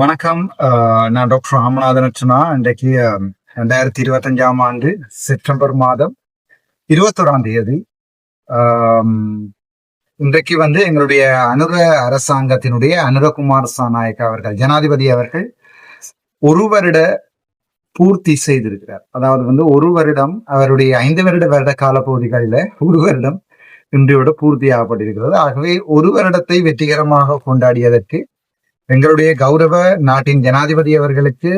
வணக்கம். நான் டாக்டர் ராமநாதன் அர்ச்சனா இன்றைக்கு ரெண்டாயிரத்தி இருபத்தஞ்சாம் ஆண்டு செப்டம்பர் மாதம் இருபத்தோராம் தேதி. இன்றைக்கு வந்து எங்களுடைய அனுர அரசாங்கத்தினுடைய அனுரகுமார் சாநாயக் அவர்கள் ஜனாதிபதி அவர்கள் ஒரு வருட பூர்த்தி செய்திருக்கிறார். அதாவது வந்து ஒரு வருடம் அவருடைய ஐந்து வருட வருட கால பகுதிகளில் ஒரு வருடம் இன்றையோட பூர்த்தியாகப்பட்டிருக்கிறது. ஆகவே ஒரு வருடத்தை வெற்றிகரமாக கொண்டாடியதற்கு எங்களுடைய கௌரவ நாட்டின் ஜனாதிபதி அவர்களுக்கு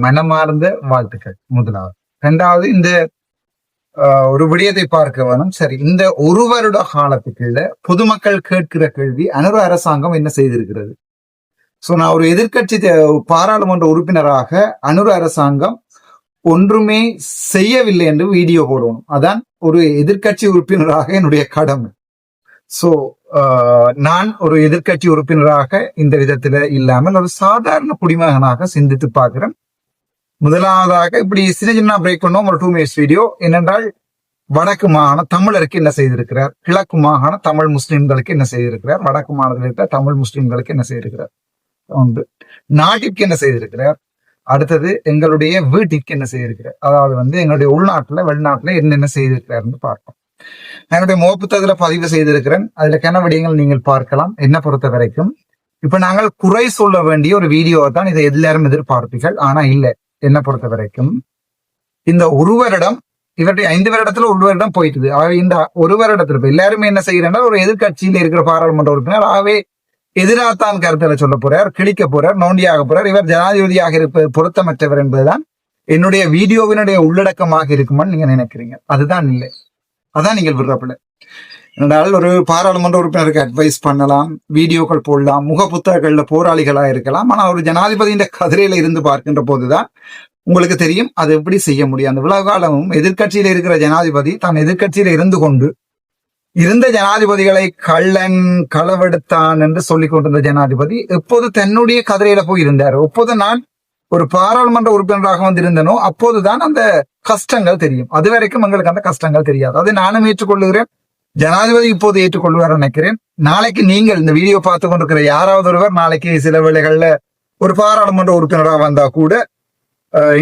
மனமார்ந்த வாழ்த்துக்கள் முதலாவது. இரண்டாவது இந்த ஆஹ், ஒரு விடயத்தை பார்க்க வேணும். சரி இந்த ஒரு வருட காலத்துக்குள்ள பொதுமக்கள் கேட்கிற கேள்வி அனுர அரசாங்கம் என்ன செய்திருக்கிறது? சோ நான் ஒரு எதிர்க்கட்சி தே- பாராளுமன்ற உறுப்பினராக அனுர அரசாங்கம் ஒன்றுமே செய்யவில்லை என்று வீடியோ போடணும் அதான் ஒரு எதிர்க்கட்சி உறுப்பினராக என்னுடைய கடமை. சோ நான் ஒரு எதிர்க்கட்சி உறுப்பினராக இந்த விதத்துல இல்லாமல் ஒரு சாதாரண குடிமகனாக சிந்தித்து பார்க்கிறேன். முதலாவதாக இப்படி சின்ன சின்ன பிரேக் பண்ணோம் ஒரு டூ மினிட்ஸ் வீடியோ என்னென்றால் வடக்கு மாகாண தமிழருக்கு என்ன செய்திருக்கிறார்? கிழக்கு மாகாண தமிழ் முஸ்லிம்களுக்கு என்ன செய்திருக்கிறார்? வடக்கு மாநிலத்தில் இருக்கிற தமிழ் முஸ்லிம்களுக்கு என்ன செய்திருக்கிறார்? ஒன்று நாட்டிற்கு என்ன செய்திருக்கிறார்? அடுத்தது எங்களுடைய வீட்டிற்கு என்ன செய்திருக்கிறார்? அதாவது வந்து எங்களுடைய உள்நாட்டுல வெளிநாட்டுல என்னென்ன செய்திருக்கிறார்னு பார்ப்போம். என்னுடைய முகப்புத்தகத்துல பதிவு செய்திருக்கிறேன். அதுல கன விடயங்கள் நீங்கள் பார்க்கலாம். என்ன பொறுத்த வரைக்கும். இப்ப நாங்கள் குறை சொல்ல வேண்டிய ஒரு வீடியோவை தான் இதை எல்லாரும் எதிர்பார்ப்பீர்கள். ஆனா இல்ல. என்ன பொறுத்த வரைக்கும். இந்த ஒரு வருடம் இவருடைய ஐந்து வருடத்துல ஒரு வருடம் போயிட்டுது. ஆகவே இந்த ஒரு வருடத்துல இப்ப எல்லாருமே என்ன செய்யறேன்னா ஒரு எதிர்க்கட்சியில இருக்கிற பாராளுமன்ற உறுப்பினர். ஆகவே எதிராகத்தான் கருத்துல சொல்ல போறார் கிழிக்க போறார் நோண்டியாக போறார். இவர் ஜனாதிபதியாக இருப்பது பொருத்தமற்றவர் என்பதுதான் என்னுடைய வீடியோவினுடைய உள்ளடக்கமாக இருக்குமான்னு நீங்க நினைக்கிறீங்க. அதுதான் இல்லை. அதான் நீங்கள் விடுறப்பில்லை. என்றால் ஒரு பாராளுமன்ற உறுப்பினருக்கு அட்வைஸ் பண்ணலாம் வீடியோக்கள் போடலாம் முக புத்தகங்கள்ல போராளிகளா இருக்கலாம். ஆனால் ஒரு ஜனாதிபதியின் கதிரையில இருந்து பார்க்கின்ற போதுதான் உங்களுக்கு தெரியும் அது எப்படி செய்ய முடியும். அந்த இவ்வளவு எதிர்கட்சியில் எதிர்க்கட்சியில இருக்கிற ஜனாதிபதி தான் எதிர்கட்சியில் இருந்து கொண்டு இருந்த ஜனாதிபதிகளை கள்ளன் களவெடுத்தான் என்று சொல்லிக் கொண்டிருந்த ஜனாதிபதி எப்போது தன்னுடைய கதிரையில போய் இருந்தார்? எப்போது நான் ஒரு பாராளுமன்ற உறுப்பினராக வந்திருந்தனோ அப்போதுதான் அந்த கஷ்டங்கள் தெரியும். அது வரைக்கும் எங்களுக்கு அந்த கஷ்டங்கள் தெரியாது. அதை நானும் ஏற்றுக்கொள்ளுகிறேன். ஜனாதிபதி இப்போது ஏற்றுக்கொள்வார் நினைக்கிறேன். நாளைக்கு நீங்கள் இந்த வீடியோ பார்த்து கொண்டிருக்கிற யாராவது ஒருவர் நாளைக்கு சில வேளைகள்ல ஒரு பாராளுமன்ற உறுப்பினராக வந்தா கூட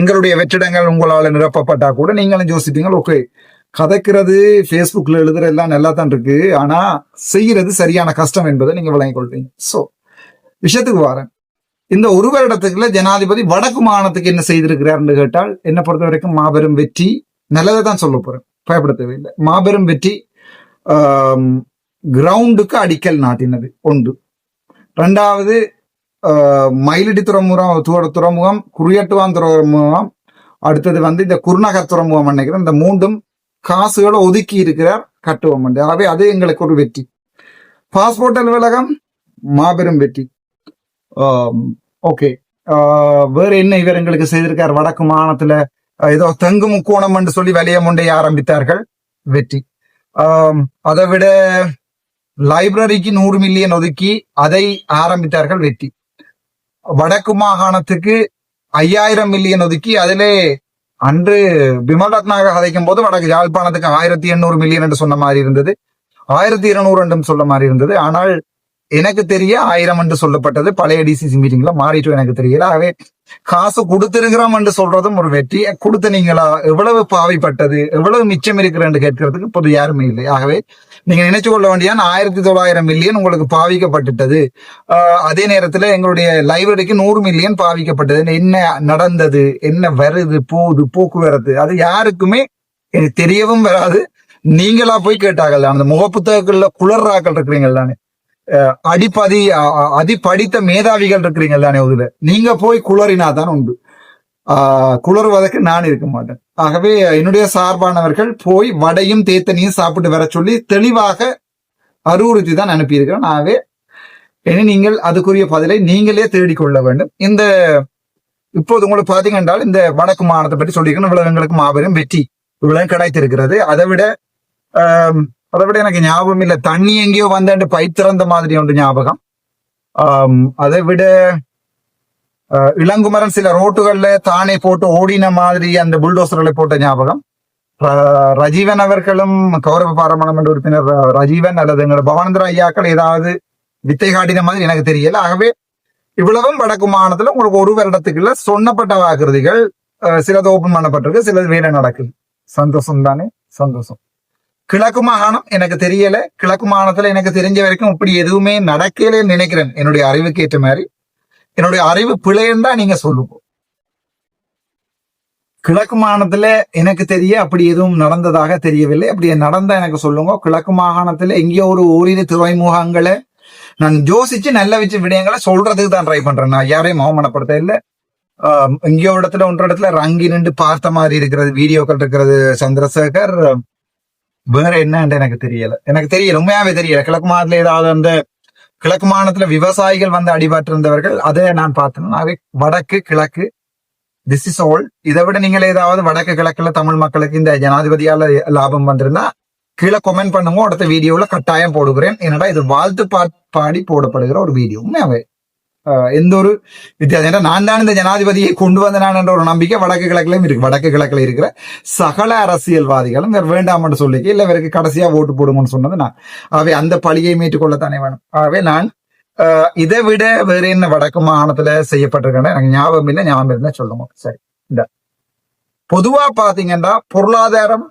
எங்களுடைய வெற்றிடங்கள் உங்களால் நிரப்பப்பட்டா கூட நீங்களும் யோசிப்பீங்க ஓகே கதைக்கிறது ஃபேஸ்புக்ல எழுதுற எல்லாம் நல்லா தான் இருக்கு. ஆனா செய்யறது சரியான கஷ்டம் என்பதை நீங்க விளங்கிக் கொள்வீங்க. ஸோ விஷயத்துக்கு வரேன். இந்த ஒரு வருடத்துக்குள்ள ஜனாதிபதி வடக்கு மாகாணத்துக்கு என்ன செய்திருக்கிறார்னு கேட்டால் என்ன பொறுத்த வரைக்கும் மாபெரும் வெற்றி நல்லதை தான் சொல்ல போறேன். பயப்பட தேவையில்லை மாபெரும் வெற்றி கிரவுண்டுக்கு அடிக்கல் நாட்டினது. ஒன்று. ரெண்டாவது மயிலடி துறைமுகம் துற- துறைமுகம் குறியட்டுவான் துறைமுகம் அடுத்தது வந்து இந்த குருநகர் துறைமுகம் நினைக்கிறேன் இந்த மூன்றும் காசுகளை ஒதுக்கி இருக்கிறார் கட்டுவோம் ஆகவே அது எங்களுக்கு ஒரு வெற்றி. பாஸ்போர்ட் அலுவலகம் மாபெரும் வெற்றி. ஓகே வேற என்ன இவர் எங்களுக்கு செய்திருக்கார்? வடக்கு மாகாணத்துல ஏதோ தெங்கு முக்கோணம் என்று சொல்லி வலிய முண்டைய ஆரம்பித்தார்கள். வெற்றி. அதை விட லைப்ரரிக்கு நூறு மில்லியன் ஒதுக்கி அதை ஆரம்பித்தார்கள் வெற்றி. வடக்கு மாகாணத்துக்கு ஐயாயிரம் மில்லியன் ஒதுக்கி அதிலே அன்று பிமல் ரத்னாக கதைக்கும் போது வடக்கு யாழ்ப்பாணத்துக்கு ஆயிரத்தி எண்ணூறு மில்லியன் என்று சொன்ன மாதிரி இருந்தது. ஆயிரத்தி இருநூறு என்றும் சொல்ல மாதிரி இருந்தது. ஆனால் எனக்கு தெரிய ஆயிரம் என்று சொல்லப்பட்டது. பழைய டிசிசி மீட்டிங்ல மாறிட்டு எனக்கு தெரியல. ஆகவே காசு கொடுத்திருக்கிறோம் என்று சொல்றதும் ஒரு வெற்றி. கொடுத்த நீங்களா? எவ்வளவு பாவிப்பட்டது? எவ்வளவு மிச்சம் இருக்கிறேன்னு கேட்கறதுக்கு இப்போது யாருமே இல்லை. ஆகவே நீங்க நினைச்சு கொள்ள வேண்டியான் ஆயிரத்தி தொள்ளாயிரம் மில்லியன் உங்களுக்கு பாவிக்கப்பட்டுட்டது. ஆஹ் அதே நேரத்துல எங்களுடைய லைப்ரரிக்கு நூறு மில்லியன் பாவிக்கப்பட்டது. என்ன நடந்தது? என்ன வருது? போகுது? போக்குவரத்து? அது யாருக்குமே எனக்கு தெரியவும் வராது. நீங்களா போய் கேட்டார்கள். அந்த முகப்புத்தகங்கள்ல குளர்ராக்கள் இருக்கிறீங்கள் தானே அடிப்பதி அதிப்படித்த அதி படித்த மேதாவிகள் இருக்கிறீங்கள் தானே இதுல நீங்க போய் குளறினா தான் உண்டு. ஆஹ் குளறுவதற்கு நான் இருக்க மாட்டேன். ஆகவே என்னுடைய சார்பானவர்கள் போய் வடையும் தேத்தனையும் சாப்பிட்டு வர சொல்லி தெளிவாக அறிவுறுத்தி தான் அனுப்பியிருக்கிறேன் ஆகவே இனி நீங்கள் அதுக்குரிய பதிலை நீங்களே தேடிக்கொள்ள வேண்டும். இந்த இப்போது உங்களுக்கு பாத்தீங்க என்றால் இந்த வடக்கு மாகாணத்தை பற்றி சொல்லியிருக்கணும் இவ்வளவு எங்களுக்கு மாபெரும் வெற்றி இவ்வளவு கிடைத்திருக்கிறது. அதை விட அதை விட எனக்கு ஞாபகம் இல்லை தண்ணி எங்கேயோ வந்தாண்டு பை திறந்த மாதிரி ஒன்று ஞாபகம் அதை விட இளங்குமரன் சில ரோட்டுகள்ல தானே போட்டு ஓடின மாதிரி அந்த புல்டோசர்களை போட்ட ஞாபகம் ரஜீவன் அவர்களும் கௌரவ பாராளுமன்ற உறுப்பினர் ரஜீவன் அல்லது எங்களோட பவானந்திர ஐயாக்கள் ஏதாவது வித்தை காட்டின மாதிரி எனக்கு தெரியல ஆகவே இவ்வளவும் வடக்கு மாநிலத்துல உங்களுக்கு ஒரு வருடத்துக்குள்ள சொன்னப்பட்ட வாக்குறுதிகள் சிலது ஓபன் பண்ணப்பட்டிருக்கு சிலது வேலை நடக்குது சந்தோஷம் தானே சந்தோஷம் கிழக்கு மாகாணம் எனக்கு தெரியல. கிழக்கு மாகாணத்துல எனக்கு தெரிஞ்ச வரைக்கும் இப்படி எதுவுமே நடக்கலன்னு நினைக்கிறேன். என்னுடைய அறிவுக்கு ஏற்ற மாதிரி. என்னுடைய அறிவு பிழைன்னு தான் நீங்க சொல்லுங்க. கிழக்கு மாகாணத்துல எனக்கு தெரிய அப்படி எதுவும் நடந்ததாக தெரியவில்லை. அப்படி நடந்தா எனக்கு சொல்லுங்க. கிழக்கு மாகாணத்துல எங்கேயோ ஒரு ஓரிரு துறைமுகங்களை நான் யோசிச்சு நல்ல வச்சு விடயங்களை சொல்றதுக்கு தான் ட்ரை பண்றேன். நான் யாரையும் அவமானப்படுத்த இல்லை. ஆஹ் எங்கேயோ இடத்துல ஒன்ற இடத்துல ரங்கி நின்று பார்த்த மாதிரி இருக்கிறது வீடியோக்கள் இருக்கிறது சந்திரசேகர் வேற என்னன்னு எனக்கு தெரியல. எனக்கு தெரியல. உண்மையாவே தெரியல. கிழக்கு மாநில ஏதாவது அந்த கிழக்கு மாநிலத்துல விவசாயிகள் வந்து அடிபட்டிருந்தவர்கள் அதை நான் பார்த்தேன். வடக்கு கிழக்கு திஸ் இஸ் ஆல் இதை விட நீங்கள் ஏதாவது வடக்கு கிழக்குல தமிழ் மக்களுக்கு இந்த ஜனாதிபதியால லாபம் வந்திருந்தா கீழே கமெண்ட் பண்ணுங்க. அடுத்த வீடியோல கட்டாயம் போடுகிறேன். என்னடா இது வாழ்த்து பா- பாடி போடப்படுகிற ஒரு வீடியோ உண்மையாவே. எந்த ஒரு வித்தியாசம் ஏன்னா நான் தான் இந்த ஜனாதிபதியை கொண்டு வந்த நான் என்ற ஒரு நம்பிக்கை வடக்கு கிழக்குலயும் இருக்கு வடக்கு கிழக்குல இருக்கிற சகல அரசியல்வாதிகளும் வேற வேண்டாம்னு சொல்லிக்க இல்ல இவருக்கு கடைசியா ஓட்டு போடுங்கன்னு சொன்னது நான் ஆகவே அந்த பழியை மீட்டுக்கொள்ளத்தானே வேணும் ஆகவே நான் ஆஹ் இதை விட வேற என்ன வடக்கு மாகாணத்துல செய்யப்பட்டிருக்கேன் எனக்கு ஞாபகம் இல்லை ஞாபகம் இருந்தா சொல்லுங்க சரி இந்த பொதுவா பாத்தீங்கன்னா பொருளாதாரம்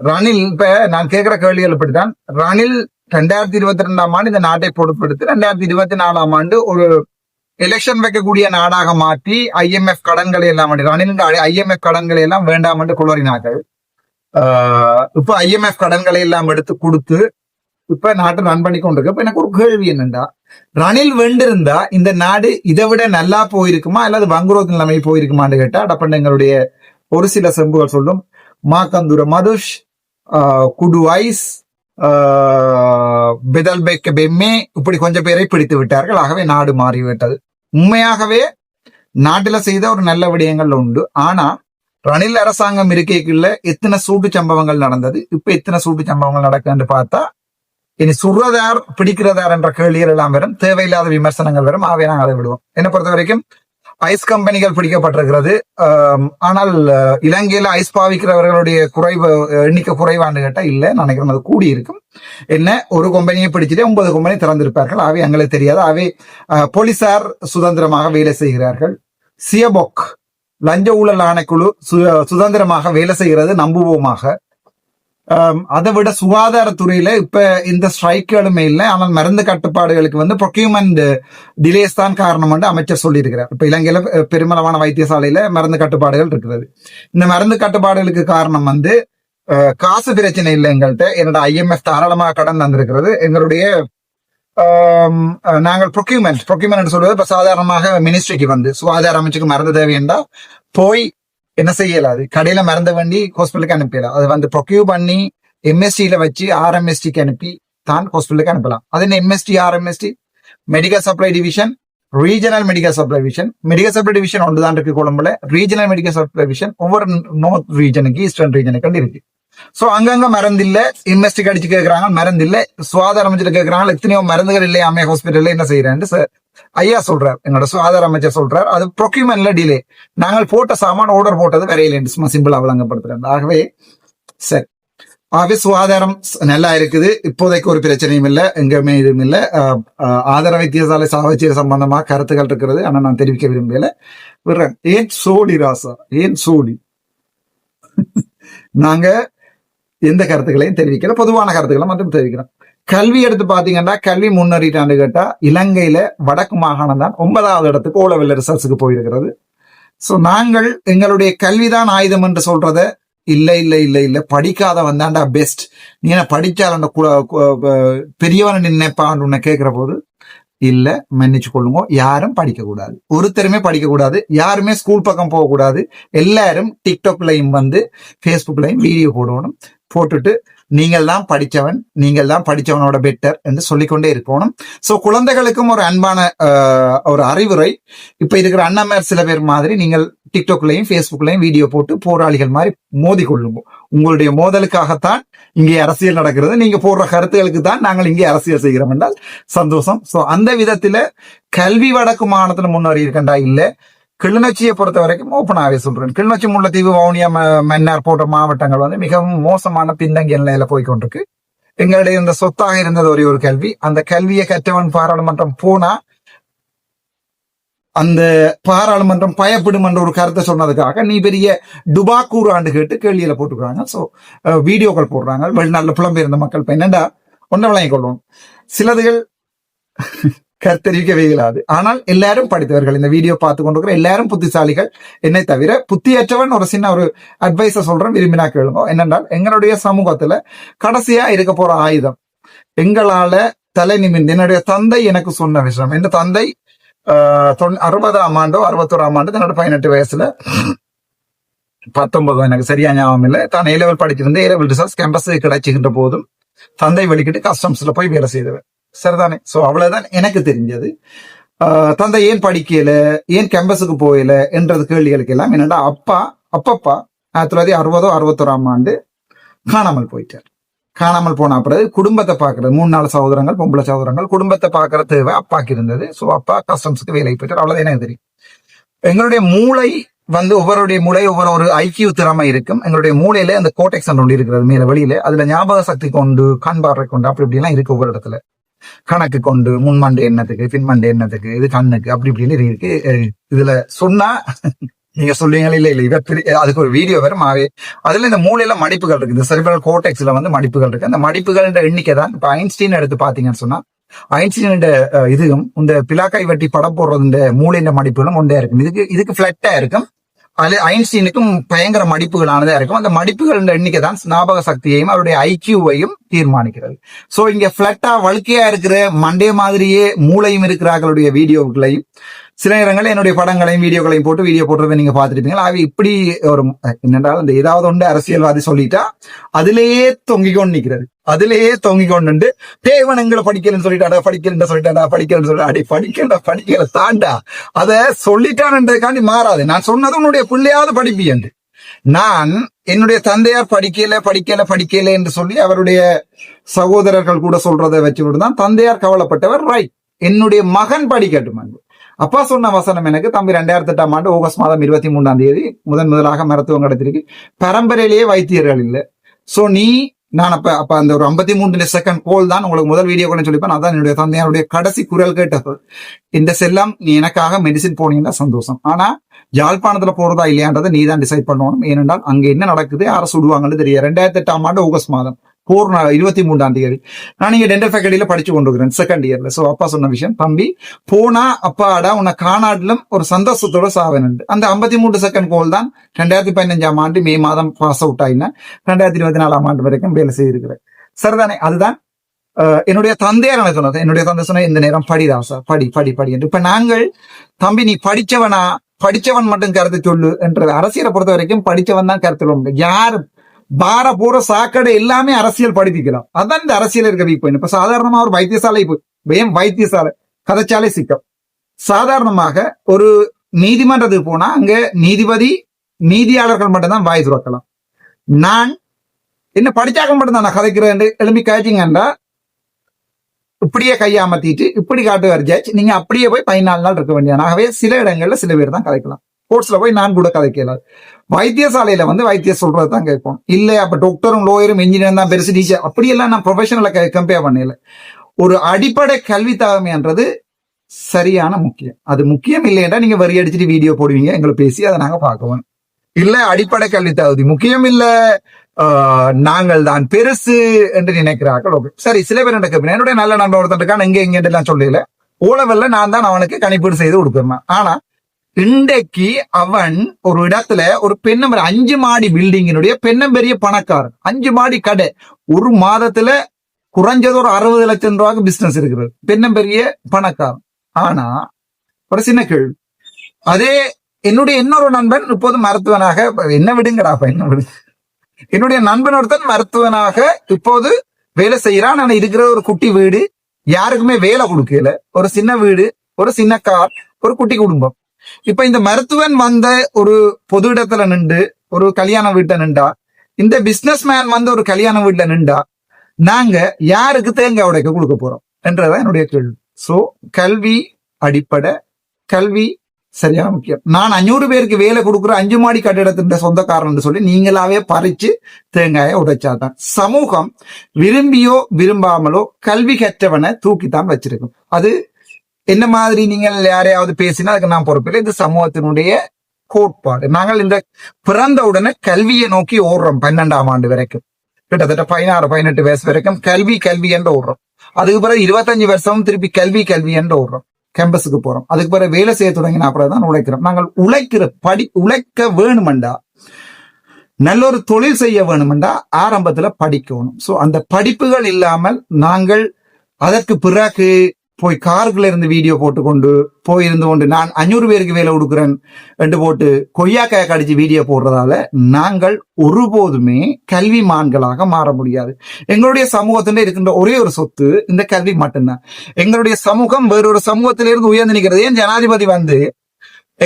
ரணில் இப்ப நான் கேட்கிற கேள்விகள் இப்படித்தான் ரணில் ரெண்டாயிரத்தி இருபத்தி ரெண்டாம் ஆண்டு இந்த நாட்டை பொறுப்பெடுத்து ரெண்டாயிரத்தி இருபத்தி நாலாம் ஆண்டு ஒரு எலெக்ஷன் வைக்கக்கூடிய நாடாக மாற்றி ஐஎம்எஃப் கடன்களை எல்லாம் ரணில் ஐஎம்எஃப் கடன்களை எல்லாம் வேண்டாம் என்று குளறினார்கள். ஆஹ் இப்ப ஐஎம்எஃப் கடன்களை எல்லாம் எடுத்து கொடுத்து இப்ப நாட்டை ரன் பண்ணி கொண்டிருக்கு. இப்ப எனக்கு ஒரு கேள்வி என்னண்டா ரணில் வெண்டிருந்தா இந்த நாடு இதை விட நல்லா போயிருக்குமா? அல்லது வங்குரோத் நிலைமை போயிருக்குமான்னு கேட்டா டப்பண்ட எங்களுடைய ஒரு சில செம்புகள் சொல்லும் மாக்கந்துர மதுஷ் ஆஹ் குடு ஐஸ் பெதல் பெக்க பெம்மே இப்படி கொஞ்சம் பேரை பிடித்து விட்டார்கள். ஆகவே நாடு மாறிவிட்டது. உண்மையாகவே நாட்டில் செய்த ஒரு நல்ல விடயங்கள் உண்டு. ஆனா ரணில் அரசாங்கம் இருக்கைக்குள்ள எத்தனை சூட்டு சம்பவங்கள் நடந்தது? இப்ப எத்தனை சூட்டு சம்பவங்கள் நடக்குன்னு பார்த்தா இனி சுடுறதார் பிடிக்கிறதார் என்ற கேள்விகள் எல்லாம் வரும். தேவையில்லாத விமர்சனங்கள் வரும். ஆகவே நாங்கள் அதை விடுவோம். என்னை பொறுத்த வரைக்கும் ஐஸ் கம்பெனிகள் பிடிக்கப்பட்டிருக்கிறது. ஆனால் இலங்கையில ஐஸ் பாவிக்கிறவர்களுடைய குறைவு எண்ணிக்கை குறைவான்னு கேட்டால் இல்லை. நினைக்கிறேன் அது கூடி இருக்கும் என்ன ஒரு கம்பெனியை பிடிச்சிட்டு ஒன்பது கம்பெனி திறந்திருப்பார்கள். அவை எங்களுக்கு தெரியாது. அவை போலீசார் சுதந்திரமாக வேலை செய்கிறார்கள். சியபொக் லஞ்ச ஊழல் ஆணைக்குழு சு- சுதந்திரமாக வேலை செய்கிறது நம்புவோமாக. அதை விட சுகாதாரத்துறையில இப்ப இந்த ஸ்ட்ரைக்குகளுமே இல்லை. ஆனால் மருந்து கட்டுப்பாடுகளுக்கு வந்து ப்ரொக்யூமெண்ட் டிலேஸ் தான் காரணம் என்று அமைச்சர் சொல்லியிருக்கிறார். இப்ப இலங்கையில பெருமளவான வைத்தியசாலையில மருந்து கட்டுப்பாடுகள் இருக்கிறது இந்த மருந்து கட்டுப்பாடுகளுக்கு காரணம் வந்து காசு பிரச்சனை இல்லை எங்கள்கிட்ட என்னோட ஐஎம்எஃப் தாராளமாக கடன் தந்திருக்கிறது. எங்களுடைய நாங்கள் ப்ரொக்யூமெண்ட் ப்ரொக்யூமெண்ட் சொல்வது இப்ப சாதாரணமாக மினிஸ்ட்ரிக்கு வந்து. சுகாதார அமைச்சுக்கு மருந்து தேவையென்றா போய் என்ன செய்யலாது கடையில மருந்து வண்டி ஹாஸ்பிட்டலுக்கு அனுப்பிடலாம் அது வந்து ப்ரொக்யூ பண்ணி எம்எஸ்டியில வச்சு ஆர்எம்எஸ்டிக்கு அனுப்பி தான் ஹாஸ்பிட்டலுக்கு அனுப்பலாம். அது என்ன MSD RMSD medical supply division regional medical supply division medical supply division ஒன்று தான் இருக்கு கொழும்புல. ரீஜனல் மெடிக்கல் சப்ளை டிவிஷன் ஒவ்வொரு நார்த் ரீஜனுக்கு ஈஸ்டர்ன் ரீஜனுக்கு இருக்கு. சோ அங்கங்க மருந்து இல்ல. இன்வெஸ்டிக் அடிச்சு கேக்குறாங்க மருந்து இல்ல. சுகாதார அமைச்சர் கேக்குறாங்க. எத்தனையோ மருந்துகள் இல்லையாமே ஹாஸ்பிட்டல்ல என்ன செய்யறேன்னு ஐயா சொல்றார் என்னோட சுகாதார அமைச்சர் சொல்றார் அது ப்ரொக்யூமெண்ட்ல டிலே நாங்கள் போட்ட சாமான் ஆர்டர் போட்டது வரையில சும்மா சிம்பிளா விளங்கப்படுத்துறேன் ஆகவே சரி. ஆகவே சுகாதாரம் நல்லா இருக்குது. இப்போதைக்கு ஒரு பிரச்சனையும் இல்லை எங்கேயுமே இதுவும் இல்லை. ஆஹ் ஆஹ் ஆதார வைத்தியசாலை சாவச்சிய சம்பந்தமா கருத்துக்கள் இருக்கிறது ஆனா நான் தெரிவிக்க விரும்பல விடுறேன். ஏன் சோடி ராசா? ஏன் சோடி? நாங்க எந்த கருத்துக்களையும் தெரிவிக்கல. பொதுவான கருத்துக்களை மட்டும் தெரிவிக்கிறோம். கல்வி எடுத்து பாத்தீங்கன்னா கல்வி முன்னேறிட்டான்னு கேட்டா இலங்கையில வடக்கு மாகாணம் தான் ஒன்பதாவது இடத்துக்கு ஓலவெல்ல ரிசர்ச்சுக்கு போயிருக்கிறது. ஸோ நாங்கள் எங்களுடைய கல்விதான் ஆயுதம் என்று சொல்றத இல்லை இல்லை இல்லை இல்லை படிக்காத வந்தாண்டா பெஸ்ட் நீ என்ன கு- பெரியவன் நினைப்பான்னு உன்னை கேட்கிற போது இல்லை மன்னிச்சு கொள்ளுங்க யாரும் படிக்கக்கூடாது. ஒருத்தருமே படிக்கக்கூடாது யாருமே ஸ்கூல் பக்கம் போகக்கூடாது. எல்லாரும் டிக்டாக்லையும் வந்து ஃபேஸ்புக்லையும் வீடியோ போடணும் போட்டுட்டு நீங்கள் தான் படிச்சவன் நீங்கள் தான் படிச்சவனோட பெட்டர் என்று சொல்லிக்கொண்டே இருக்கணும். சோ குழந்தைகளுக்கும் ஒரு அன்பான ஆஹ், ஒரு அறிவுரை. இப்ப இருக்கிற அண்ணாமேர் சில பேர் மாதிரி நீங்கள் டிக்டாக்லையும் ஃபேஸ்புக்லயும் வீடியோ போட்டு போராளிகள் மாதிரி மோதி கொள்ளுங்க உங்களுடைய மோதலுக்காகத்தான் இங்கே அரசியல் நடக்கிறது. நீங்க போடுற கருத்துகளுக்கு தான் நாங்கள் இங்கே அரசியல் செய்கிறோம் என்றால் சந்தோஷம். சோ அந்த விதத்தில் கல்வி வடக்கு மாநிலத்துல முன்னேறி இருக்கண்டா? இல்லை. கிளிநொச்சியை பொறுத்த வரைக்கும் ஓப்பனாகவே சொல்றேன். கிளிநொச்சி முல்லைத்தீவு வவுனியா மன்னார் போன்ற மாவட்டங்கள் வந்து மிகவும் மோசமான பின்தங்கிய நிலையில போய்கொண்டிருக்கு. எங்களுடைய இந்த சொத்தாக இருந்தது ஒரே ஒரு கல்வி. அந்த கல்வியை கற்றவன் பாராளுமன்றம் போனா அந்த பாராளுமன்றம் பயப்படும் என்ற ஒரு கருத்தை சொன்னதுக்காக நீ பெரிய டுபாக்கூர் ஆண்டு கேட்டு கேள்வியில போட்டுக்கிறாங்க. ஸோ வீடியோக்கள் போடுறாங்க. வெளிநாட்டுல புலம்பெயர்ந்த மக்கள் என்னடா ஒன்றை வழங்கிக் கொள்வோம். சிலதுகள் கருத்தரிக்கவே இயலாது. ஆனால் எல்லாரும் படித்தவர்கள் இந்த வீடியோ பார்த்து கொண்டிருக்கிற எல்லாரும் புத்திசாலிகள். என்னை தவிர புத்தியற்றவன் ஒரு சின்ன ஒரு அட்வைஸ சொல்றேன் விரும்பினா கேளுங்க. என்னென்றால் எங்களுடைய சமூகத்துல கடைசியா இருக்க போற ஆயுதம் எங்களால தலை நிமிர்ந்து என்னுடைய தந்தை எனக்கு சொன்ன விஷயம். என் தந்தை ஆஹ், அறுபதாம் ஆண்டோ அறுபத்தோராம் ஆண்டு தன்னோட பதினெட்டு வயசுல பத்தொன்பதோ எனக்கு சரியா ஞாபகம் இல்லை. தான் ஏ லெவல் படிச்சிருந்தேன். ஏ லெவல் ரிசல்ட்ஸ் கேம்பஸ் கிடைச்சிக்கின்ற போதும் தந்தை வெளிக்கிட்டு கஸ்டம்ஸ்ல போய் வேலை செய்தவர் சரிதானே? ஸோ அவ்வளவுதான் எனக்கு தெரிஞ்சது. தந்தை ஏன் படிக்கல? ஏன் கேம்பஸுக்கு போகல? என்றது கேள்விகளுக்கு எல்லாம் என்னடா அப்பா அப்பப்பா ஆயிரத்தி தொள்ளாயிரத்தி அறுபதோ அறுபத்தோராம் ஆண்டு காணாமல் போயிட்டார். காணாமல் போன பிறகு குடும்பத்தை பார்க்கறது. மூணு நாலு சகோதரங்கள் பொம்பளை சகோதரங்கள். குடும்பத்தை பார்க்கற தேவை அப்பாக்கு இருந்தது. ஸோ அப்பா கஸ்டம்ஸுக்கு வேலைக்கு போயிட்டார். அவ்வளோதான் எனக்கு தெரியும். எங்களுடைய மூளை வந்து ஒவ்வொருடைய மூளை ஒவ்வொரு ஒரு ஐக்கிய திறமை இருக்கும். எங்களுடைய மூளையில அந்த கோட்டெக்ஸ் ஒன்று இருக்கிறது. மேல வெளியில. அதுல ஞாபக சக்தி கொண்டு கண் பார்வை கொண்டு அப்படி இப்படிலாம் இருக்கு ஒவ்வொரு இடத்துல. கணக்கு கொண்டு முன்மண்டை எண்ணத்துக்கு பின்மண்டை எண்ணத்துக்கு இது கண்ணுக்கு அப்படி இப்படின்னு இருக்கு. இதுல சொன்னா நீங்க சொல்லுவீங்களா? இல்ல இல்ல இவ பெரிய- அதுக்கு ஒரு வீடியோ வரும் மாவே அதுல இந்த மூளையில மடிப்புகள் இருக்கு இந்த செரிபரல் கோட்டெக்ஸ்ல வந்து மடிப்புகள் இருக்கு. அந்த மடிப்புகள் எண்ணிக்கை தான் இப்ப ஐன்ஸ்டீன் எடுத்து பாத்தீங்கன்னு சொன்னா ஐன்ஸ்டீன் இதுவும் இந்த பிலாக்காய் வெட்டி படம் போடுறது இந்த மூளையின் மடிப்புகளும் ஒன்றே இருக்கும். இதுக்கு இதுக்கு பிளட்டா இருக்கும். அதுல ஐன்ஸ்டீனுக்கும் பயங்கர மடிப்புகளானதா இருக்கும். அந்த மடிப்புகள் எண்ணிக்கை தான் ஞாபக சக்தியையும் அவருடைய ஐக்கியூவையும் தீர்மானிக்கிறது. சோ இங்க பிளட்டா வழுக்கையா இருக்கிற மண்டே மாதிரியே மூளையும் இருக்கிறார்களுடைய வீடியோக்களையும் சில நேரங்களில் என்னுடைய படங்களையும் வீடியோக்களையும் போட்டு வீடியோ போட்டுறதை நீங்க பார்த்துருப்பீங்களா? அவை இப்படி ஒரு என்னென்றால் இந்த ஏதாவது ஒன்று அரசியல்வாதி சொல்லிட்டா அதிலேயே தொங்கிக் கொண்டு நிற்கிறது அதிலேயே தொங்கி கொண்டு தேவன் எங்களை படிக்கலன்னு சொல்லிட்டாடா படிக்கலன்னு சொல்லிட்டாடா படிக்கலன்னு சொல்லிட்டு அடி படிக்கல படிக்கல தாண்டா. அத சொல்லிட்டான்ன்றதுக்காண்டி மாறாது. நான் சொன்னது உன்னுடைய பிள்ளையாவது படிப்பியன்று நான் என்னுடைய தந்தையார் படிக்கல படிக்கல படிக்கல என்று சொல்லி அவருடைய சகோதரர்கள் கூட சொல்றதை வச்சு தான் தந்தையார் கவலைப்பட்டவர். ரைட் என்னுடைய மகன் படிக்கட்டும் அன்பு. அப்பா சொன்ன வசனம் எனக்கு தம்பி ரெண்டாயிரத்தி எட்டாம் ஆண்டு ஆகஸ்ட் மாதம் இருபத்தி மூணாம் தேதி முதன் முதலாக மருத்துவம் கிடைத்திருக்கு. பரம்பரையிலேயே வைத்தியர்கள் இல்லை. சோ நீ நான் அப்ப அப்ப அந்த ஒரு ஐம்பத்தி மூன்று செகண்ட் கோல் தான் உங்களுக்கு முதல் வீடியோ கூட சொல்லிப்பேன். அதான் என்னுடைய தந்தையாருடைய கடைசி குரல் கேட்டது. இந்த செல்லம் நீ எனக்காக மெடிசின் போனீங்கன்னா சந்தோஷம். ஆனா யாழ்ப்பாணத்துல போறதா இல்லையான்றதை நீ தான் டிசைட் பண்ணணும். ஏனென்றால் அங்க என்ன நடக்குது? யாரை சுடுவாங்கன்னு தெரியும் ரெண்டாயிரத்தி எட்டாம் ஆண்டு ஆகஸ்ட் மாதம். போர் இருபத்தி மூன்றாம் தேதி. நான் இங்கே டென்டல் ஃபேக்கல்டியில படிச்சு கொண்டு இருக்கிறேன் செகண்ட் இயர்ல ஸோ அப்பா சொன்ன விஷயம் தம்பி போனா அப்பாடா உன்னை காணாட்டிலும் ஒரு சந்தோஷத்தோட சாவனுண்டு அந்த ஐம்பத்தி மூன்று செகண்ட் கோல் தான் ரெண்டாயிரத்தி பதினஞ்சாம் ஆண்டு மே மாதம் பாஸ் அவுட் ஆயினா. ரெண்டாயிரத்தி இருபத்தி நாலாம் ஆண்டு வரைக்கும் வேலை செய்திருக்கிறேன். சரிதானே அதுதான் என்னுடைய தந்தையார் எனக்கு சொன்னது என்னுடைய தந்தை சொன்ன இந்த நேரம் படி சார் படி படி படி என்று. இப்ப நாங்கள் தம்பி நீ படிச்சவனா? படிச்சவன் மட்டும் கருத்து சொல்லு என்ற அரசியலை பொறுத்த வரைக்கும் படிச்சவன் தான் கருத்து சொல்ல முடியும் யாரும் பாரபூர சாக்கடை எல்லாமே அரசியல் படிப்பிக்கலாம். அதான் இந்த அரசியல் இருக்க வீக் பாயிண்ட் இப்ப சாதாரணமா ஒரு வைத்தியசாலை போய் வைத்தியசாலை கதைச்சாலை சிக்கம் சாதாரணமாக ஒரு நீதிமன்றத்துக்கு போனா அங்க நீதிபதி நீதியாளர்கள் மட்டும்தான் வாய் துறக்கலாம். நான் என்ன படிச்சாக்க மட்டும்தான் நான் கதைக்கிறேன் எழுப்பி கேட்டீங்கன்னா இப்படியே கையாமத்திட்டு இப்படி காட்டுவார் ஜட்ஜ் நீங்க அப்படியே போய் பதினாலு நாள் இருக்க வேண்டியது ஆகவே சில இடங்கள்ல சில பேர் தான் கதைக்கலாம். கோர்ட்ஸ்ல போய் நான் கூட கதை கேளாது வைத்தியசாலையில வந்து வைத்தியர் சொல்றது தான் கேட்போம். இல்லை அப்ப டாக்டரும் லோயரும் இன்ஜினியரும் தான் பெருசு டீச்சர் அப்படியெல்லாம் நான் ப்ரொஃபஷனல கம்பேர் பண்ணல. ஒரு அடிப்படை கல்வி தகமைன்றது சரியான முக்கியம். அது முக்கியம் இல்லைன்னா நீங்க வரி அடிச்சுட்டு வீடியோ போடுவீங்க எங்களை பேசி அதை நாங்க பார்க்குவோம் இல்ல அடிப்படை கல்வி தகுதி முக்கியம் இல்ல நாங்கள் தான் பெருசு என்று நினைக்கிறார்கள். ஓகே. சரி சில பேர் எனக்கு என்னுடைய நல்ல நண்பர் ஒருத்தன் இருக்கான் எங்க எங்க எல்லாம் சொல்லல. ஓலவெல்ல நான் தான் அவனுக்கு கணிப்பீடு செய்து கொடுப்பேன். ஆனா இன்றைக்கு அவன் ஒரு இடத்துல ஒரு பெண்ணம் அஞ்சு மாடி பில்டிங்கினுடைய பெண்ணம் பெரிய பணக்காரன். அஞ்சு மாடி கடை. ஒரு மாதத்துல குறைஞ்சது ஒரு அறுபது லட்சம் ரூபாய்க்கு பிசினஸ் இருக்கிறது. பெண்ணம் பெரிய பணக்காரன். ஆனா ஒரு சின்ன கேள்வி. அதே என்னுடைய இன்னொரு நண்பன் இப்போது மருத்துவனாக என்ன விடுங்கடா என்ன விடுங்க என்னுடைய நண்பன் ஒருத்தன் மருத்துவனாக இப்போது வேலை செய்யறான் ஆனா இருக்கிற ஒரு குட்டி வீடு. யாருக்குமே வேலை கொடுக்கல. ஒரு சின்ன வீடு ஒரு சின்ன கார் ஒரு குட்டி குடும்பம். இப்ப இந்த மருத்துவன் வந்த ஒரு பொது இடத்துல நின்று ஒரு கல்யாண வீட்டை நின்றா இந்த பிசினஸ் மேன் வந்து ஒரு கல்யாண வீட்டுல நின்றா நாங்க யாருக்கு தேங்காய் உடைக்க கொடுக்க போறோம்? என்றதான் என்னுடைய கேள்வி. சோ கல்வி அடிப்படை. கல்வி சரியான முக்கியம். நான் அஞ்சூறு பேருக்கு வேலை கொடுக்குற அஞ்சு மாடி கட்டிடத்தின் சொந்தக்காரன் சொல்லி நீங்களாவே பறிச்சு தேங்காயை உடைச்சாதான். சமூகம் விரும்பியோ விரும்பாமலோ கல்வி கற்றவனை தூக்கித்தான் வச்சிருக்கும். அது என்ன மாதிரி நீங்கள் யாரையாவது பேசினா அதுக்கு நான் பொறுப்பில்லை இது சமூகத்தினுடைய கோட்பாடு. நாங்கள் இந்த பிறந்த உடனே கல்வியை நோக்கி ஓடுறோம் பன்னெண்டாம் ஆண்டு வரைக்கும். கிட்டத்தட்ட பதினாறு பதினெட்டு வயசு வரைக்கும் கல்வி கல்வி என்று ஓடுறோம். அதுக்கு பிறகு இருபத்தஞ்சு வருஷமும் திருப்பி கல்வி கல்வி என்று ஓடுறோம். கேம்பஸுக்கு போறோம். அதுக்கு பிறகு வேலை செய்ய தொடங்கினா அப்புறம் தான் உழைக்கிறோம். நாங்கள் உழைக்கிற படி உழைக்க வேணுமெண்டா நல்ல ஒரு தொழில் செய்ய வேணுமெண்டா ஆரம்பத்துல படிக்கணும். சோ அந்த படிப்புகள் இல்லாமல் நாங்கள் அதற்கு பிறகு போய் காருக்குள்ள இருந்து வீடியோ போட்டுக்கொண்டு போயிருந்து கொண்டு நான் அஞ்சூறு பேருக்கு வேலை கொடுக்குறேன் என்று போட்டு கொய்யாக்காய கடிச்சு வீடியோ போடுறதால நாங்கள் ஒருபோதுமே கல்வி மான்களாக மாற முடியாது. எங்களுடைய சமூகத்துல இருக்கின்ற ஒரே ஒரு சொத்து இந்த கல்வி மட்டும்தான். எங்களுடைய சமூகம் வேறொரு சமூகத்திலிருந்து உயர்ந்து நிற்கிறது. ஏன் ஜனாதிபதி வந்து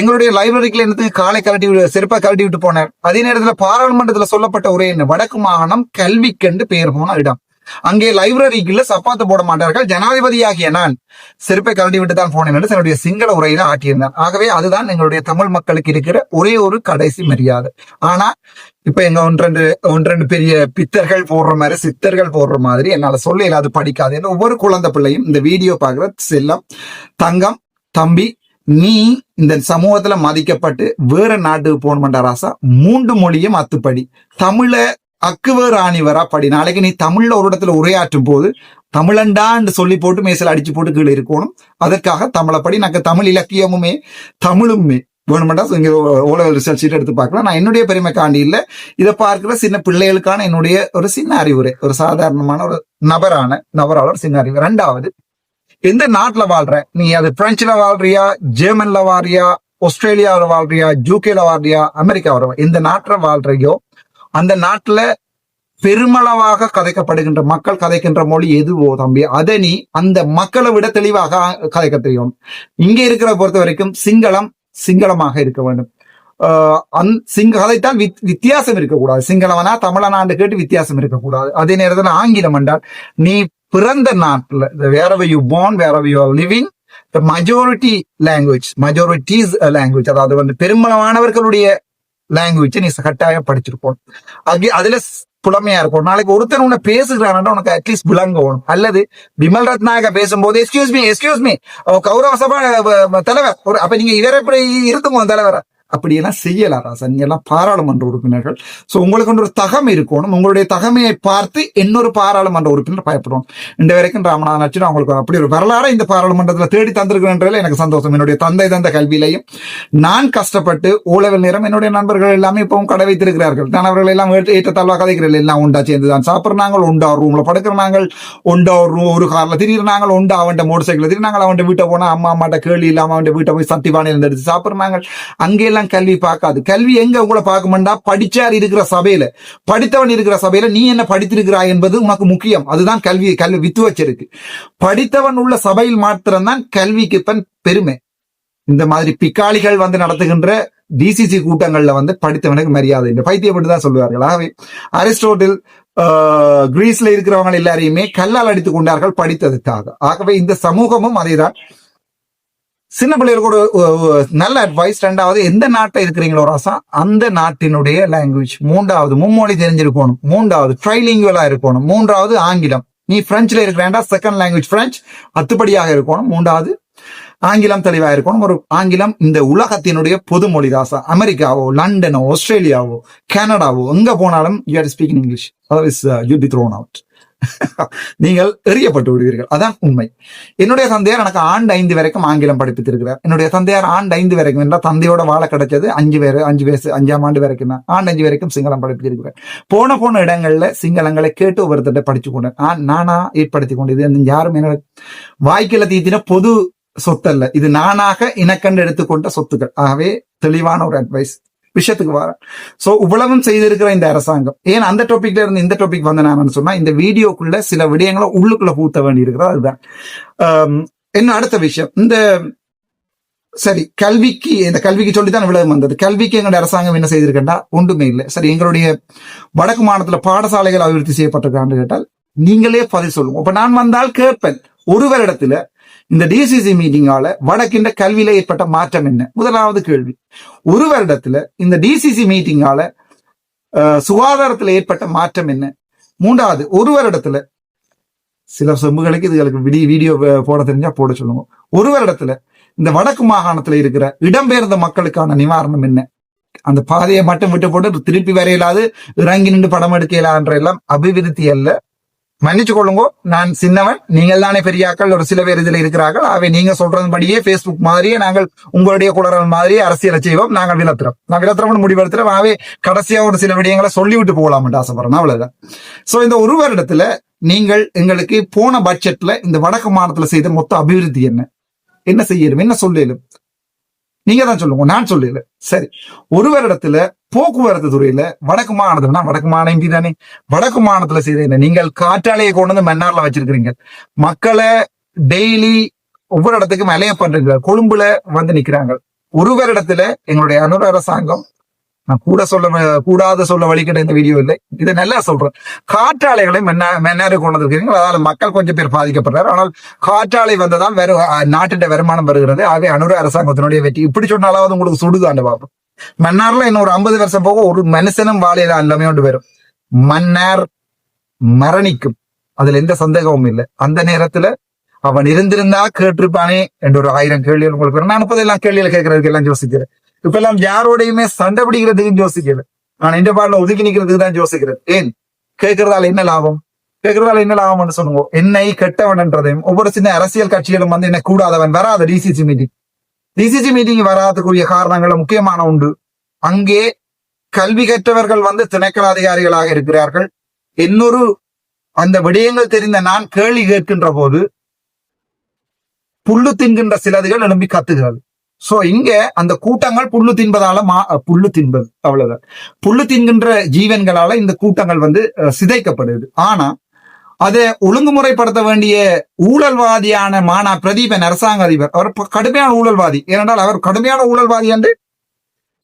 எங்களுடைய லைப்ரரிக்குள்ள என்னத்துக்கு காலை கலட்டி விட்டு செருப்பா கலட்டி விட்டு போனார். அதே நேரத்துல பாராளுமன்றத்துல சொல்லப்பட்ட ஒரே என்ன வடக்கு மாகாணம் கல்விக்கென்று பெயர் போன இடம். அங்கே லைப்ரரிக்குள்ள சப்பாத்து போட மாட்டார்கள். ஜனாதிபதியாகிய நான் செருப்பை கழட்டி விட்டு தான் போனேன் என்று தன்னுடைய சிங்கள உரையில ஆட்டியிருந்தார். ஆகவே அதுதான் எங்களுடைய தமிழ் மக்களுக்கு இருக்கிற ஒரே ஒரு கடைசி மரியாதை. ஆனா இப்ப எங்க ஒன்றெண்டு ஒன்றெண்டு பெரிய பித்தர்கள் போடுற மாதிரி சித்தர்கள் போடுற மாதிரி என்னால சொல்ல இல்லாது படிக்காது என்று ஒவ்வொரு குழந்தை பிள்ளையும் இந்த வீடியோ பாக்குற செல்லம் தங்கம் தம்பி நீ இந்த சமூகத்துல மதிக்கப்பட்டு வேற நாட்டுக்கு போகணுமெண்டா ராசா மூன்று மொழியும் அத்துப்படி. தமிழ அக்குவர் ஆணிவரா படி. நாளைக்கு நீ தமிழ்ல ஒரு இடத்துல உரையாற்றும் போது தமிழண்டான்னு சொல்லி போட்டு மேசல அடிச்சு போட்டு கீழே இருக்கணும். அதற்காக தமிழை படி தமிழ் இலக்கியமுமே தமிழுமே வேணுமெண்டா இங்க ஓலவல் ரிசல்ட் ஷீட் எடுத்து பார்க்கலாம். நான் என்னுடைய பெருமை காண்டி இல்லை. இதை பார்க்கிற சின்ன பிள்ளைகளுக்கான என்னுடைய ஒரு சின்ன அறிவுரை ஒரு சாதாரணமான ஒரு நபரான நபரால ஒரு சின்ன அறிவு. ரெண்டாவது எந்த நாட்டுல வாழ்ற? நீ அது பிரெஞ்சுல வாழ்றியா ஜெர்மன்ல வாழ்றியா ஆஸ்திரேலியாவில் வாழ்றியா ஜூகேல வாழ்றியா அமெரிக்கா வர எந்த நாட்டில் வாழ்றியோ அந்த நாட்டுல பெருமளவாக கதைக்கப்படுகின்ற மக்கள் கதைக்கின்ற மொழி எதுவோ தம்பி? அதை நீ அந்த மக்களை விட தெளிவாக கதைக்க தெரியும். இங்க இருக்கிற பொறுத்த வரைக்கும் சிங்களம் சிங்களமாக இருக்க வேண்டும். அந் சிங்க கதைத்தான் வித் வித்தியாசம் இருக்கக்கூடாது. சிங்களவனா தமிழனாண்டு கேட்டு வித்தியாசம் இருக்கக்கூடாது. அதே நேரத்தில் ஆங்கிலம் என்றால் நீ பிறந்த நாட்டில் where you born where you are living the majority language majorities language அதாவது வந்து பெரும்பாலானவர்களுடைய லாங்குவேஜ் நீ கட்டாயம் படிச்சிருப்போம் அது அதுல புலமையா இருக்கும் நாளைக்கு ஒருத்தர் உன்னை பேசுகிறான்னா உனக்கு அட்லீஸ்ட் விளங்கணும் அல்லது விமல் ரத்னாக பேசும்போது எஸ்கியூஸ் மீ எஸ்கியூஸ் மீ கௌரவ சபா தலைவர். ஒரு அப்ப நீங்க இவரை எப்படி இருந்துங்க தலைவர். அப்படியெல்லாம் செய்யலாம். ராசா நீங்க எல்லாம் பாராளுமன்ற உறுப்பினர்கள். ஸோ உங்களுக்கு ஒரு தகமை இருக்கணும். உங்களுடைய தகமையை பார்த்து இன்னொரு பாராளுமன்ற உறுப்பினர் பயப்படும் இந்த வரைக்கும் ராமநாதன் அர்ச்சனா அவங்களுக்கு அப்படி ஒரு வரலாறு இந்த பாராளுமன்றத்தில் தேடி தந்திருக்கிறேன்றதுல எனக்கு சந்தோஷம். என்னுடைய தந்தை தந்த கல்வியிலையும் நான் கஷ்டப்பட்டு ஊழல் நேரம் என்னுடைய நண்பர்கள் எல்லாமே இப்பவும் கடை வைத்திருக்கிறார்கள். நான் அவர்கள் எல்லாம் ஏற்ற- ஏற்றத்தாழ்வா கதைக்கிறேன் எல்லாம் உண்டா சேர்ந்து தான் சாப்பிட்றாங்க உண்டா? ரூம்ல படுக்கிற நாங்கள் உண்டா? ஒரு room, ஒரு திடீர்னு நாங்கள் உண்டா? அவன் மோட்டர் சைக்கிள் திடீர்னாங்க அவன் வீட்டை போனால் அம்மா அம்மாட்ட கேள்வி இல்லாமல் அவன் வீட்டை போய் சத்தி பானையில எடுத்து சாப்பிடுறாங்க அங்கெல்லாம் தான் கல்வி பார்க்காது. கல்வி எங்க உங்களை பார்க்குமெண்டா? படிச்சார் இருக்கிற சபையில. படித்தவன் இருக்கிற சபையில நீ என்ன படித்திருக்கிறாய் என்பது உனக்கு முக்கியம். அதுதான் கல்வி கல்வி வித்து வச்சிருக்கு. படித்தவன் உள்ள சபையில் மாத்திரம்தான் கல்விக்கு தன் பெருமை. இந்த மாதிரி பிக்காளிகள் வந்து நடத்துகின்ற டிசிசி கூட்டங்கள்ல வந்து படித்தவனுக்கு மரியாதை இல்லை. பைத்தியப்பட்டு தான் சொல்லுவார்கள். ஆகவே அரிஸ்டோட்டில் கிரீஸ்ல இருக்கிறவங்க எல்லாரையுமே கல்லால் அடித்துக் கொண்டார்கள் படித்ததுக்காக ஆகவே இந்த சமூகமும் அதேதான். சின்ன பிள்ளைகளுக்கு ஒரு நல்ல அட்வைஸ் ரெண்டாவது எந்த நாட்டை இருக்கிறீங்களோ ராசா அந்த நாட்டினுடைய லாங்குவேஜ் மூன்றாவது மும்மொழி தெரிஞ்சிருக்கணும். மூன்றாவது ட்ரைலிங்குவலா இருக்கணும். மூன்றாவது ஆங்கிலம். நீ பிரெஞ்சில் இருக்கிறேன்டா செகண்ட் லாங்குவேஜ் பிரெஞ்சு அத்துப்படியாக இருக்கணும். மூன்றாவது ஆங்கிலம் தெளிவாக இருக்கணும். ஒரு ஆங்கிலம் இந்த உலகத்தினுடைய பொது மொழி ராசா. அமெரிக்காவோ லண்டனோ ஆஸ்திரேலியாவோ கனடாவோ எங்க போனாலும் you are speaking English you be thrown out நீங்கள் எறியப்பட்டு விடுவீர்கள். அதான் உண்மை. என்னுடைய தந்தையார் எனக்கு ஆண்டு ஐந்து வரைக்கும் ஆங்கிலம் படிப்பித்திருக்கிறார். என்னுடைய தந்தையார் ஆண்டு ஐந்து வரைக்கும் என்றால் தந்தையோட வாழ கிடைச்சது அஞ்சு பேர் அஞ்சு வயசு அஞ்சாம் ஆண்டு வரைக்கும் தான் ஆண்டு அஞ்சு வரைக்கும் சிங்களம் படிப்பித்திருக்கிறார். போன போன இடங்கள்ல சிங்களங்களை கேட்டு ஒவ்வொருத்தட்ட படிச்சு கொண்டேன். நான் நானா ஏற்படுத்தி கொண்டு இது யாரும் என்னோட வாய்க்கில தீத்தின பொது சொத்தல்ல. இது நானாக இனக்கண்டு எடுத்துக்கொண்ட சொத்துக்கள். ஆகவே தெளிவான ஒரு அட்வைஸ் விஷயத்துக்கு வரேன் சோ இவ்வளவும் செய்திருக்கிற இந்த அரசாங்கம். ஏன் அந்த டாபிக்ல இருந்து இந்த டாபிக் வந்தேன் சொன்னா இந்த வீடியோக்குள்ள சில விடயங்களை உள்ளுக்குள்ள பூத்த வேண்டி இருக்கிறது அதுதான் என்ன அடுத்த விஷயம்? இந்த சரி கல்விக்கு இந்த கல்விக்கு சொல்லித்தான் விளக்கம் வந்தது. கல்விக்கு எங்களுடைய அரசாங்கம் என்ன செய்திருக்கேன்டா ஒன்றுமே இல்லை. சரி எங்களுடைய வடக்கு மாநிலத்துல பாடசாலைகள் அபிவிருத்தி செய்யப்பட்டிருக்கான்னு கேட்டால் நீங்களே பதில் சொல்லுங்க. இப்ப நான் வந்தால் கேட்பேன். ஒருவரிடத்துல இந்த டிசிசி மீட்டிங்கால வடக்கின்ற கல்வியில ஏற்பட்ட மாற்றம் என்ன? முதலாவது கேள்வி. ஒரு வருடத்துல இந்த டிசிசி மீட்டிங்கால சுகாதாரத்துல ஏற்பட்ட மாற்றம் என்ன? மூன்றாவது ஒரு வருடத்துல சில செம்புகளுக்கு இதுகளுக்கு விடி வீடியோ போட தெரிஞ்சா போட சொல்லுங்க. ஒரு வருடத்துல இந்த வடக்கு மாகாணத்துல இருக்கிற இடம்பெயர்ந்த மக்களுக்கான நிவாரணம் என்ன? அந்த பாதையை மட்டும் விட்டு போட்டு திருப்பி வரையிலாது இறங்கி நின்று படம் எடுக்க எல்லாம் அபிவிருத்தி அல்ல. மன்னிச்சு கொள்ளுங்கோ நான் சின்னவன். நீங்கள் தானே பெரியாக்கள். ஒரு சில பேர் இதில் இருக்கிறார்கள். அவை நீங்க சொல்றதுபடியே பேஸ்புக் மாதிரியே நாங்கள் உங்களுடைய குளறல் மாதிரியே அரசியலை செய்வோம். நாங்கள் விளத்துறோம். நான் விளத்துறோம்னு முடிவெடுத்துறோம். அவை கடைசியா ஒரு சில விடயங்களை சொல்லிவிட்டு போகலாம்னு ஆசைப்படுறேன். அவ்வளவுதான். சோ இந்த ஒரு வருடத்துல நீங்கள் எங்களுக்கு போன பட்ஜெட்ல இந்த வடக்கு மாநிலத்துல செய்த மொத்த அபிவிருத்தி என்ன? என்ன செய்யணும்? என்ன சொல்லலும் நீங்க தான் சொல்லுங்க நான் சொல்லல. சரி ஒரு வருடத்துல போக்குவரத்து துறையில வடக்கு மாநிலம்னா வடக்கு மாநிலம் இந்தி தானே வடக்கு மாநிலத்துல செய்த என்ன? நீங்கள் காற்றாலையை கொண்டு வந்து மன்னார்ல வச்சிருக்கிறீங்க. மக்களை டெய்லி ஒவ்வொரு இடத்துக்கும் அலைய பண்றீங்க. கொழும்புல வந்து நிக்கிறாங்க. ஒரு வருடத்துல எங்களுடைய அனுர அரசாங்கம் நான் கூட சொல்ல கூடாத சொல்ல வழிகிட்ட இந்த வீடியோ இல்லை. இதை நல்லா சொல்றேன். காற்றாலைகளை மென்னா மென்னாரு கொண்டு வந்திருக்கிறீங்க அதால மக்கள் கொஞ்சம் பேர் பாதிக்கப்படுறாரு. ஆனால் காற்றாலை வந்ததால் வெறும் நாட்டின் வருமானம் வருகிறது. ஆகவே அனுர அரசாங்கத்தினுடைய வெற்றி. இப்படி சொன்னாலாவது உங்களுக்கு சுடுதாண்டு பார்ப்போம் மன்னார்ல இன்னொரு ஐம்பது வருஷம் போக ஒரு மனுஷனும் வாழையில எல்லாமே கொண்டு வரும் மன்னார் மரணிக்கும். அதுல எந்த சந்தேகமும் இல்லை. அந்த நேரத்துல அவன் இருந்திருந்தா கேட்டிருப்பானே என்ற ஒரு ஆயிரம் கேள்விகள் உங்களுக்கு வரும். நான் இப்போதெல்லாம் கேள்விகள் கேட்கறதுக்கு எல்லாம் யோசிக்கிறேன். இப்ப எல்லாம் யாரோடையுமே சண்டை பிடிக்கிறதுக்கு யோசிக்கல. நான் இந்த பாடல ஒதுக்கி நிக்கிறதுக்கு தான் யோசிக்கிறேன். ஏன்? கேட்கறதால என்ன லாபம்? கேட்கறதால என்ன லாபம்னு சொல்லுங்க. என்னை கெட்டவன்ன்றதையும் ஒவ்வொரு சின்ன அரசியல் கட்சிகளும் வந்து என்ன கூடாதவன் வராத டிசிசி மீட்டிங் டிசிசி மீட்டிங் வராதக்குரிய காரணங்கள் முக்கியமான உண்டு. அங்கே கல்வி கற்றவர்கள் வந்து திணைக்கள அதிகாரிகளாக இருக்கிறார்கள். இன்னொரு அந்த விடயங்கள் தெரிந்த நான் கேள்வி கேட்கின்ற போது புல்லு தின்கின்ற சிலதுகள் எழும்பி கத்துகிறது. சோ இங்க அந்த கூட்டங்கள் புல்லு தின்பதால மா புல்லு தின்பது அவ்வளவுதான். புல்லு தின்கின்ற ஜீவன்களால இந்த கூட்டங்கள் வந்து சிதைக்கப்படுது. ஆனா அதை ஒழுங்குமுறைப்படுத்த வேண்டிய ஊழல்வாதியான மானா பிரதீபன் அரசாங்க அதிபர் அவர் கடுமையான ஊழல்வாதி. ஏனென்றால் அவர் கடுமையான ஊழல்வாதி என்று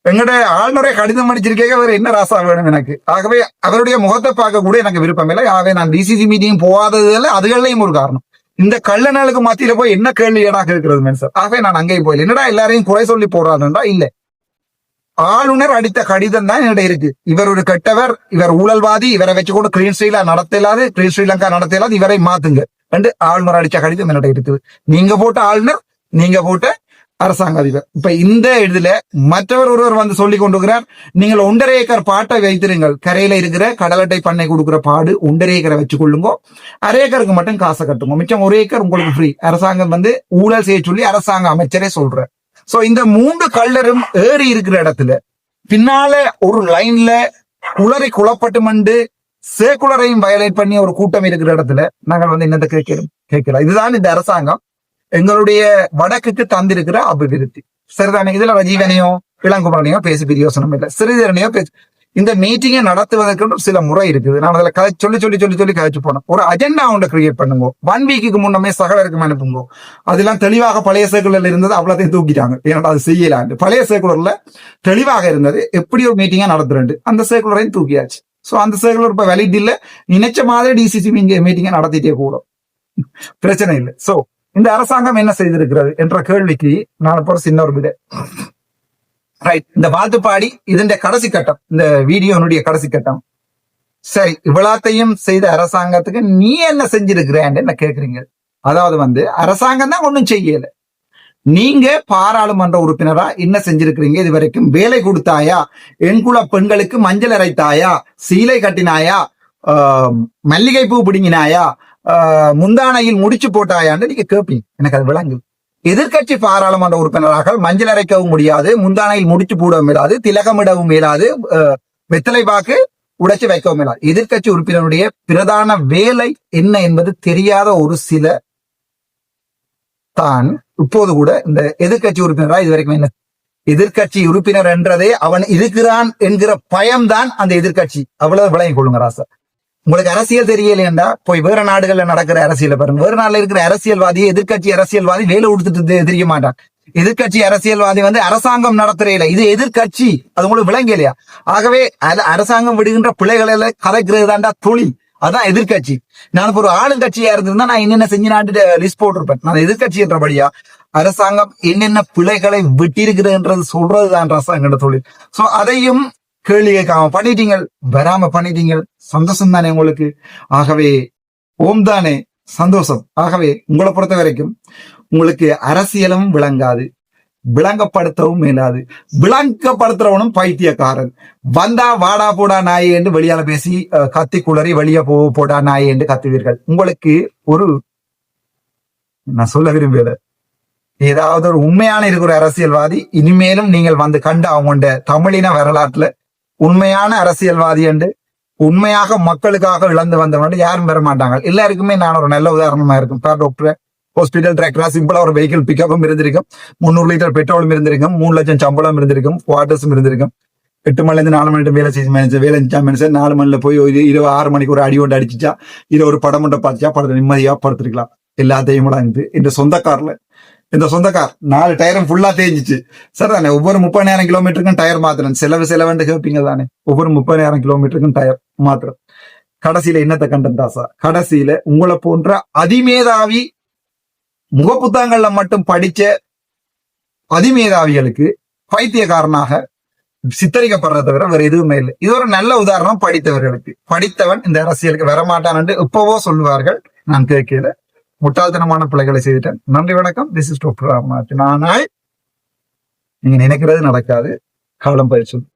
எங்கட ஆளுநரை கடிதம் அடிச்சிருக்கே அவர் என்ன ராசா வேணும் எனக்கு? ஆகவே அவருடைய முகத்தை பார்க்க கூட எனக்கு விருப்பம் இல்லை ஆகவே நான் டிசிசி மீட்டிங் போகாததுல அதுகளையும் ஒரு காரணம். இந்த கள்ளநாளுக்கு மத்தியில போய் என்ன கேள்வி ஏடா இருக்கிறது மென்சர் ஆகவே நான் அங்கேயும் போயில. என்னடா எல்லாரையும் குறை சொல்லி போடுறாருடா இல்ல. ஆளுநர் அடித்த கடிதம் தான் என்னிட இருக்கு. இவர் ஒரு கெட்டவர் இவர் ஊழல்வாதி இவரை வச்சு கூட கிரீன் ஸ்ரீலா நடத்தலாது கிரீன் ஸ்ரீலங்கா நடத்தலாது இவரை மாத்துங்க. ரெண்டு ஆளுநர் அடிச்ச கடிதம் என்னிட இருக்குது. நீங்க போட்ட ஆளுநர் நீங்க போட்ட அரசாங்க அதிபர் இப்ப இந்த இதுல மற்றவர் ஒருவர் வந்து சொல்லி கொண்டுகிறார் நீங்கள் ஒன்றரை ஏக்கர் பாட்டை வைத்திருங்கள். கரையில இருக்கிற கடலட்டை பண்ணை கொடுக்குற பாடு ஒன்றரை ஏக்கரை வச்சு கொள்ளுங்க. அரை ஏக்கருக்கு மட்டும் காசை கட்டுங்க. மிச்சம் ஒரு ஏக்கர் உங்களுக்கு ஃப்ரீ அரசாங்கம் வந்து ஊழல் செய்ய சொல்லி அரசாங்க அமைச்சரே சொல்ற சோ இந்த மூன்று கல்லரும் ஏறி இருக்கிற இடத்துல பின்னால ஒரு லைன்ல குளறி குளப்பட்டுமண்டு சேக்குலரையும் வயலேட் பண்ணி ஒரு கூட்டம் இருக்கிற இடத்துல நாங்கள் வந்து என்னத்தை கேட்கிறோம்? கேட்கலாம். இதுதான் இந்த அரசாங்கம். எங்களுடைய வடக்குக்கு தந்திருக்கிற அபிவிருத்தி. சரிதானே? இதுல ரஜீவனையோ இளங்குமரனையோ பேசி பிரியோசனம் இல்லை. சிறிதரனையோ பேசு. இந்த மீட்டிங்கை நடத்துவதற்கு சில முறை இருக்குது. நான் அதில் கதை சொல்லி சொல்லி சொல்லி சொல்லி கதைச்சு போனோம் ஒரு அஜெண்டா ஒன்று கிரியேட் பண்ணுங்க. ஒன் வீக்குக்கு முன்னமே சகலருக்கும் அனுப்புங்க. அதெல்லாம் தெளிவாக பழைய சர்க்குலர்ல இருந்தது அவ்வளோத்தையும் தூக்கிட்டாங்க. ஏன்னா அது செய்யலாண்டு. பழைய சர்க்குலர்ல தெளிவாக இருந்தது எப்படி ஒரு மீட்டிங்கா நடத்துறேன் அந்த சர்க்குலரையும் தூக்கியாச்சு. ஸோ அந்த சர்க்குலர் இப்போ வேலிட் இல்ல. நினைச்ச மாதிரி டிசிசி மீட்டிங்கை நடத்திட்டே கூடும். பிரச்சனை இல்லை. சோ இந்த அரசாங்கம் என்ன செய்திருக்கிறது என்ற கேள்விக்கு நான் போற சின்ன ஒரு விட. ரைட் இந்த வாழ்த்து பாடி இதன் கடைசி கட்டம் இந்த வீடியோனுடைய கடைசி கட்டம். சரி இவ்வளத்தையும் செய்த அரசாங்கத்துக்கு நீ என்ன செஞ்சிருக்கிறேன்னு என்ன கேக்குறீங்க? அதாவது வந்து அரசாங்கம் தான் ஒண்ணும் செய்யல. நீங்க பாராளுமன்ற உறுப்பினரா என்ன செஞ்சிருக்கிறீங்க இது வரைக்கும் வேலை கொடுத்தாயா? எண்குல பெண்களுக்கு மஞ்சள் அரைத்தாயா? சீலை கட்டினாயா? ஆஹ், மல்லிகை பூ பிடுங்கினாயா? முந்தானையில் முடிச்சு போட்டாயான்னு நீங்க கேட்பீங்க எனக்கு அது விளங்கு. எதிர்க்கட்சி பாராளுமன்ற உறுப்பினராக மஞ்சள் அரைக்கவும் முடியாது முந்தானையில் முடிச்சு போடவும் இயலாது திலகமிடவும் இயலாது வெத்தலை பாக்கு உடைச்சு வைக்கவும் இயலாது எதிர்க்கட்சி உறுப்பினருடைய பிரதான வேலை என்ன என்பது தெரியாத ஒரு சில தான் இப்போது கூட இந்த எதிர்க்கட்சி உறுப்பினரா இது வரைக்கும் என்ன? எதிர்கட்சி உறுப்பினர் என்றதே அவன் இருக்கிறான் என்கிற பயம்தான் அந்த எதிர்கட்சி அவ்வளவு விளங்கிக் கொள்ளுங்க ராசா. உங்களுக்கு அரசியல் தெரியலையேண்டா போய் வேற நாடுகள்ல நடக்கிற அரசியலை பாருங்க. வேற நாடுல இருக்கிற அரசியல்வாதி எதிர்கட்சி அரசியல்வாதி வேலை கொடுத்துட்டு தெரிய மாட்டான். எதிர்க்கட்சி அரசியல்வாதி வந்து அரசாங்கம் நடத்துறையில இது எதிர்கட்சி அது உங்களுக்கு விளங்கலையா ஆகவே அது அரசாங்கம் விடுகின்ற பிள்ளைகளை கலைக்கிறது தாண்டா தொழில் அதான் எதிர்க்கட்சி. நான் இப்ப ஒரு ஆளுங்கட்சியா இருந்திருந்தா நான் என்னென்ன செஞ்சு நாட்டு லிஸ்ட் போட்டிருப்பேன். நான் எதிர்கட்சி என்றபடியா அரசாங்கம் என்னென்ன பிள்ளைகளை விட்டிருக்கிறதுன்றது சொல்றதுதான் அரசாங்க தொழில். சோ அதையும் கேள்வி கேட்காம பண்ணிட்டீங்க வராம பண்ணிட்டீங்க சந்தோஷம் தானே உங்களுக்கு? ஆகவே ஓம் தானே சந்தோஷம். ஆகவே உங்களை பொறுத்த வரைக்கும் உங்களுக்கு அரசியலும் விளங்காது. விளங்கப்படுத்தவும் மேலாது. விளங்கப்படுத்துறவனும் பைத்தியக்காரன். வந்தா வாடா போடா நாயே என்று வெளியால பேசி கத்தி குளறி வெளியே போ போடா நாயே என்று கத்துவீர்கள். உங்களுக்கு ஒரு நான் சொல்ல விரும்பல ஏதாவது ஒரு உண்மையான இருக்கிற அரசியல்வாதி இனிமேலும் நீங்கள் வந்து கண்டு அவங்களோட தமிழின வரலாற்றுல உண்மையான அரசியல்வாதி என்று உண்மையாக மக்களுக்காக இழந்து வந்தவங்க யாரும் பெற மாட்டாங்க. எல்லாருக்குமே நான் ஒரு நல்ல உதாரணமா இருக்கும். பேர் டாக்டர் ஹாஸ்பிட்டல் டிராக்டரா சிம்பிளா ஒரு வெஹிக்கிள் பிக்கப்பும் இருந்திருக்கும். முந்நூறு லிட்டர் பெட்ரோலும் இருந்திருக்கும். மூணு லட்சம் சம்பளம் இருந்திருக்கும். குவார்டர்ஸும் இருந்திருக்கும். எட்டு மணிலேருந்து நாலு மணி வேலை செய்ய மேனேஜர் வேலை செஞ்சா மேனேஜர் நாலு மணில போய் ஒரு இருபது ஆறு மணிக்கு ஒரு அடி ஒன்று அடிச்சுச்சா? இதை ஒரு படம் மட்டும் பார்த்துச்சா? படத்தை நிம்மதியா படுத்திருக்கலாம் எல்லாத்தையும் இருந்து இந்த சொந்தக்காரில் இந்த சொந்தக்கார் நாலு டயரும் ஃபுல்லா தேஞ்சிச்சு. சார் தானே ஒவ்வொரு முப்பதாயிரம் கிலோமீட்டருக்கும் டயர் மாத்திரம் செலவு செலவுன்னு கேட்பீங்க தானே. ஒவ்வொரு முப்பதாயிரம் கிலோமீட்டருக்கும் டயர் மாத்திரம் கடைசியில என்னத்தை கண்டேன் சார்? கடைசியில உங்களை போன்ற அதிமேதாவி முகப்புத்தகங்கள்ல மட்டும் படிச்ச அதிமேதாவிகளுக்கு பைத்தியக்காரனாக சித்தரிக்கப்படுறத தவிர வேற எதுவுமே இல்லை. இது ஒரு நல்ல உதாரணம் படித்தவர்களுக்கு. படித்தவன் இந்த அரசியலுக்கு வரமாட்டான் என்று எப்பவோ சொல்லுவார்கள். நான் கேட்கல. முட்டாள்தனமான பிள்ளைகளை செய்துட்டேன். நன்றி வணக்கம். திஸ் இஸ் டாக்டர் ராமநாத் நானாய் நீங்க நினைக்கிறது நடக்காது. காலம் பயிற்சி